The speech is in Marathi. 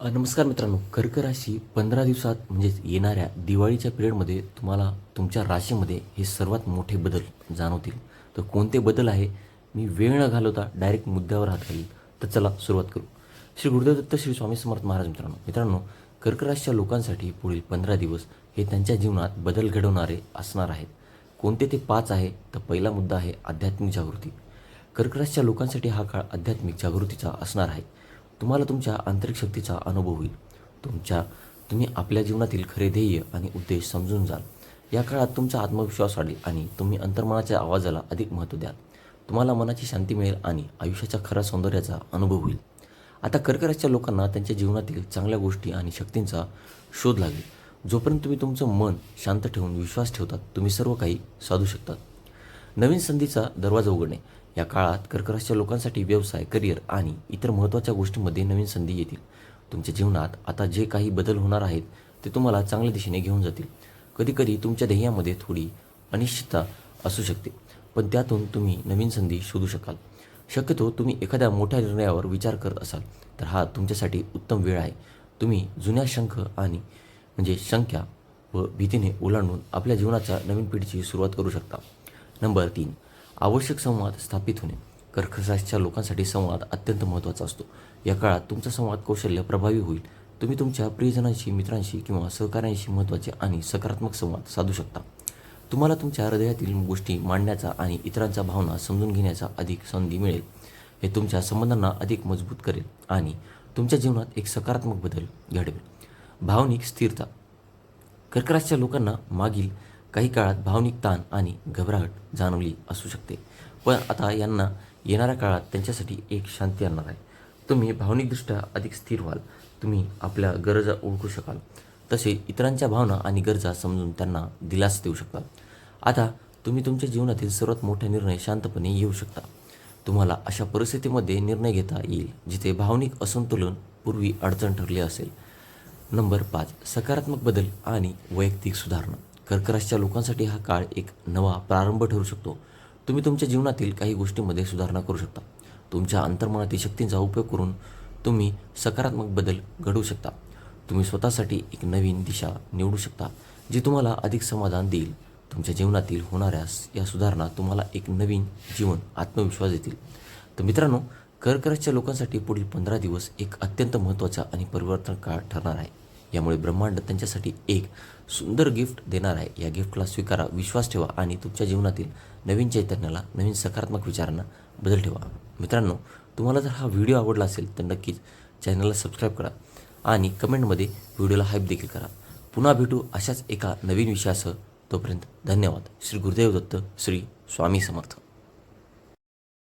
नमस्कार मित्रांनो. कर्क राशी पंधरा दिवसात म्हणजेच येणाऱ्या दिवाळीच्या पिरियडमध्ये तुम्हाला तुमच्या राशीमध्ये हे सर्वात मोठे बदल जाणवतील. तर कोणते बदल आहे? मी वेळ न घालवता डायरेक्ट मुद्द्यावर हात घालील तर चला सुरुवात करू. श्री गुरुदेव दत्त श्री स्वामी समर्थ महाराज मित्रांनो. मित्रांनो कर्क राशीच्या लोकांसाठी पुढील पंधरा दिवस हे त्यांच्या जीवनात बदल घडवणारे असणार आहेत. कोणते ते पाच आहे? तर पहिला मुद्दा आहे आध्यात्मिक जागृती. कर्क राशीच्या लोकांसाठी हा काळ आध्यात्मिक जागृतीचा असणार आहे. तुम्हाला तुमच्या आंतरिक शक्तीचा अनुभव होईल. तुमच्या तुम्ही आपल्या जीवनातील खरे ध्येय आणि उद्देश समजून जाल. या काळात तुमचा आत्मविश्वास वाढेल आणि तुम्ही अंतर्मनाच्या आवाजाला अधिक महत्त्व द्याल. तुम्हाला मनाची शांती मिळेल आणि आयुष्याच्या खऱ्या सौंदर्याचा अनुभव होईल. आता कर्कराच्या लोकांना त्यांच्या जीवनातील चांगल्या गोष्टी आणि शक्तींचा शोध लागेल. जोपर्यंत तुम्ही तुमचं मन शांत ठेवून विश्वास ठेवतात तुम्ही सर्व काही साधू शकतात. नवीन संधीचा दरवाजा उघडणे. या काळात कर्कराशच्या लोकांसाठी व्यवसाय करिअर आणि इतर महत्त्वाच्या गोष्टींमध्ये नवीन संधी येतील. तुमच्या जीवनात आता जे काही बदल होणार आहेत ते तुम्हाला चांगल्या दिशेने घेऊन जातील. कधीकधी तुमच्या ध्येयामध्ये थोडी अनिश्चितता असू शकते पण त्यातून तुम्ही नवीन संधी शोधू शकाल. शक्यतो तुम्ही एखाद्या मोठ्या निर्णयावर विचार करत असाल तर हा तुमच्यासाठी उत्तम वेळ आहे. तुम्ही जुन्या शंख आणि म्हणजे शंख्या व भीतीने ओलांडून आपल्या जीवनाच्या नवीन पिढीची सुरुवात करू शकता. नंबर तीन आवश्यक संवाद स्थापित होणे. कर्कशाच्या लोकांसाठी संवाद अत्यंत महत्त्वाचा असतो. या काळात तुमचा संवाद कौशल्य प्रभावी होईल. तुम्ही तुमच्या प्रियजनांशी मित्रांशी किंवा सहकाऱ्यांशी महत्त्वाचे आणि सकारात्मक संवाद साधू शकता. तुम्हाला तुमच्या हृदयातील गोष्टी मांडण्याचा आणि इतरांच्या भावना समजून घेण्याचा अधिक संधी मिळेल. हे तुमच्या संबंधांना अधिक मजबूत करेल आणि तुमच्या जीवनात एक सकारात्मक बदल घडवेल. भावनिक स्थिरता. कर्कराशच्या लोकांना मागील काही काळात भावनिक ताण आणि घबराहट जाणवली असू शकते. पण आता यांना येणाऱ्या काळात त्यांच्यासाठी एक शांती आणणार आहे. तुम्ही भावनिकदृष्ट्या अधिक स्थिर व्हाल. तुम्ही आपल्या गरजा ओळखू शकाल. तसे इतरांच्या भावना आणि गरजा समजून त्यांना दिलास देऊ शकता आता तुम्ही तुमच्या जीवनातील सर्वात मोठे निर्णय शांतपणे येऊ शकता. तुम्हाला अशा परिस्थितीमध्ये निर्णय घेता येईल जिथे भावनिक असंतुलन पूर्वी अडचण ठरली असेल. नंबर पाच सकारात्मक बदल आणि वैयक्तिक सुधारणा. कर्कराशच्या लोकांसाठी हा काळ एक नवा प्रारंभ ठरू शकतो. तुम्ही तुमच्या जीवनातील काही गोष्टींमध्ये सुधारणा करू शकता. तुमच्या अंतर्मनातील शक्तींचा उपयोग करून तुम्ही सकारात्मक बदल घडवू शकता. तुम्ही स्वतःसाठी एक नवीन दिशा निवडू शकता जी तुम्हाला अधिक समाधान देईल. तुमच्या जीवनातील होणाऱ्या या सुधारणा तुम्हाला एक नवीन जीवन आत्मविश्वास देतील. तर मित्रांनो कर्कराच्या लोकांसाठी पुढील पंधरा दिवस एक अत्यंत महत्त्वाचा आणि परिवर्तन काळ ठरणार आहे. यामुळे ब्रह्मांड त्यांच्यासाठी एक सुंदर गिफ्ट देणार आहे. या गिफ्टला स्वीकारा विश्वास ठेवा आणि तुमच्या जीवनातील नवीन चैतन्याला नवीन सकारात्मक विचारांना बदल ठेवा. मित्रांनो तुम्हाला जर हा व्हिडिओ आवडला असेल तर नक्कीच चॅनलला सबस्क्राईब करा आणि कमेंटमध्ये व्हिडिओला हाईप देखील करा. पुन्हा भेटू अशाच एका नवीन विषयासह. तोपर्यंत धन्यवाद. श्री गुरुदेव दत्त श्री स्वामी समर्थ.